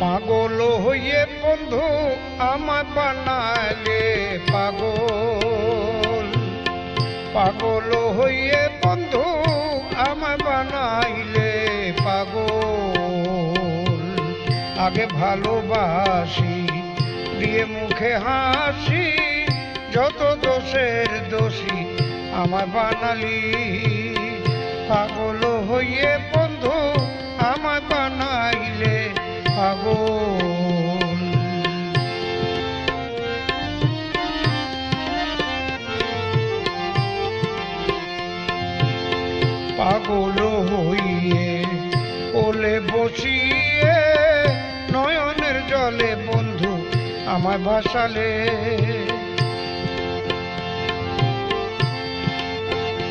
পাগল হইয়ে বন্ধু আমায় বানালে পাগল। পাগল হইয়ে বন্ধু আমায় বানাইলে পাগল। আগে ভালোবাসি, দিয়ে মুখে হাসি, যত দোষের দোষী আমায় বানালি পাগল হইয়ে ওলে বসিয়ে নয়নের জলে বন্ধু আমায় ভাসালে।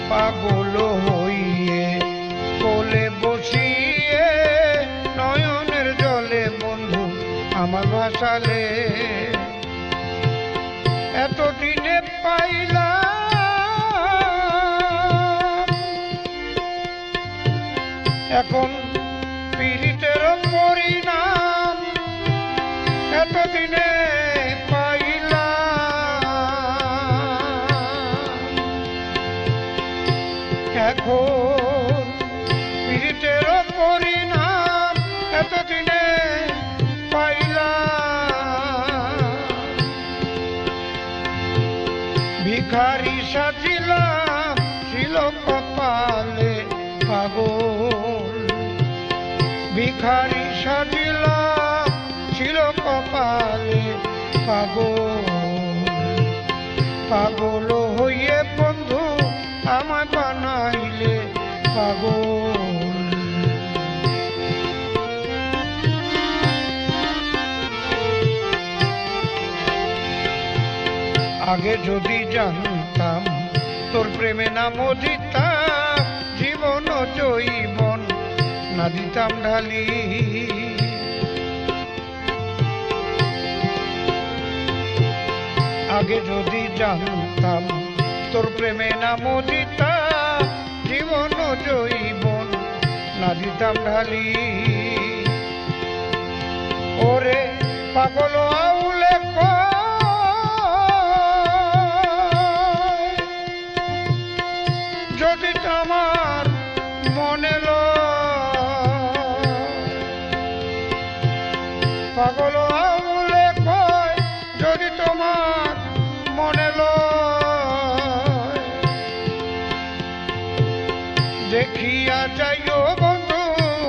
পাগল হইয়ে কোলে বসিয়ে নয়নের জলে বন্ধু আমার ভাসালে। এতদিনে এখন পীড়িতের পরিণাম এতদিনে পাইলাম। এখন পীড়িতের ভিখারি সাজিলাম ছিল কপালে ভিখারি সাজিলাম ছিল কপালে পাগল। পাগল হইয়ে বন্ধু বানাইলে পাগল। আগে যদি জানতাম তোর প্রেমে নাম দিতাম জীবন ও জৈবন না দিতাম ঢালি। আগে যদি জানতাম তোর প্রেমে নাম দিতাম জীবন জৈবন না দিতাম ঢালি। ওরে পাগল আউলে তোমার মনে দেখিয়া যাইও বন্ধু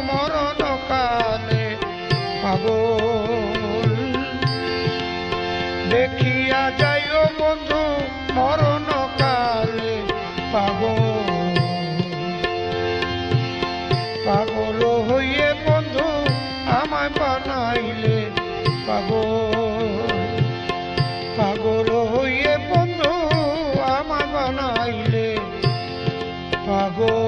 মরণ কালে পাগল। দেখিয়া যাইও বন্ধু মরণ কালে পাগল। পাগল হইয়ে বন্ধু আমায় বানাইলে পাগল। i Agora